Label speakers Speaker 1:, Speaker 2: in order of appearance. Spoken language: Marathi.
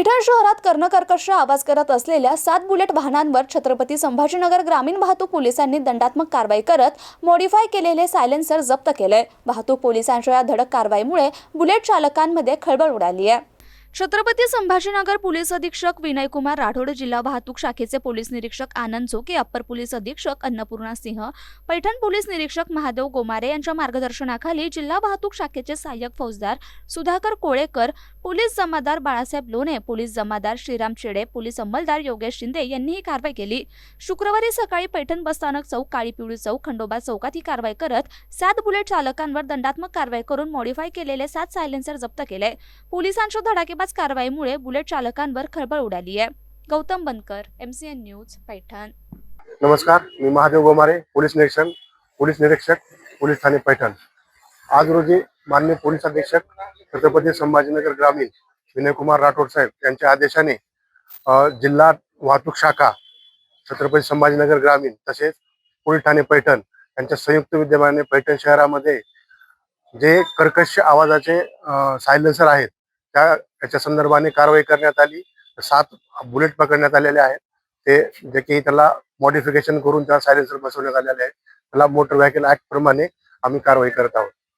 Speaker 1: पैठण शहरात कर्णकर्कश आवाज करत असलेल्या सात बुलेट वाहनांवर छत्रपती संभाजीनगर ग्रामीण वाहतूक पोलिसांनी दंडात्मक कारवाई करत मॉडिफाय केलेले सायलेन्सर जप्त केलंय. वाहतूक पोलिसांच्या या धडक कारवाईमुळे बुलेट चालकांमध्ये खळबळ उडाली आहे. छत्रपती संभाजीनगर पोलीस अधीक्षक विनयकुमार राठोड जिल्हा वाहतूक शाखेचे पोलीस निरीक्षक आनंद झोके अप्पर पोलीस अधीक्षक अन्नपूर्णा सिंह पैठण पोलीस निरीक्षक महादेव गोमारे यांच्या मार्गदर्शनाखाली जिल्हा वाहतूक शाखेचे सहाय्यक फौजदार सुधाकर कोळेकर पोलीस जमादार बाळासाहेब लोणे पोलीस जमादार श्रीराम चेडे पोलीस अंमलदार योगेश शिंदे यांनी ही कारवाई केली. शुक्रवारी सकाळी पैठण बसस्थानक चौक काळी पिवळी चौक खंडोबा चौकात ही कारवाई करत सात बुलेट चालकांवर दंडात्मक कारवाई करून मॉडिफाय केलेले सात सायलेन्सर जप्त केले. पोलिसांच्या धडाकेबाज कारवाईमुळे बुलेट चालकांवर खळबळ उडाली आहे. Gautam Bankar MCN news Paithan.
Speaker 2: नमस्कार मी महादेव गोमारे पोलीस निरीक्षक पोलीस निरीक्षक पोलीस ठाणे पैठण. आज रोजी माननीय पोलीस अधीक्षक छत्रपती संभाजीनगर ग्रामीण विनयकुमार राठोड साहेब यांच्या आदेशाने जिल्हा वाहतूक शाखा छत्रपती संभाजीनगर ग्रामीण तसेच पोलीस ठाणे पैठण यांच्या संयुक्त विद्यमाने पैठण शहरामध्ये जे कर्कश आवाजाचे सायलेन्सर आहेत त्या याच्या संदर्भाने कारवाई करण्यात आली. सात बुलेट पकडण्यात आलेले आहेत. ते जे की त्याला मॉडिफिकेशन करून त्या सायलेन्सर बसवण्यात आलेले आहे त्याला मोटर व्हेकल ऍक्ट प्रमाणे आम्ही कारवाई करत आहोत.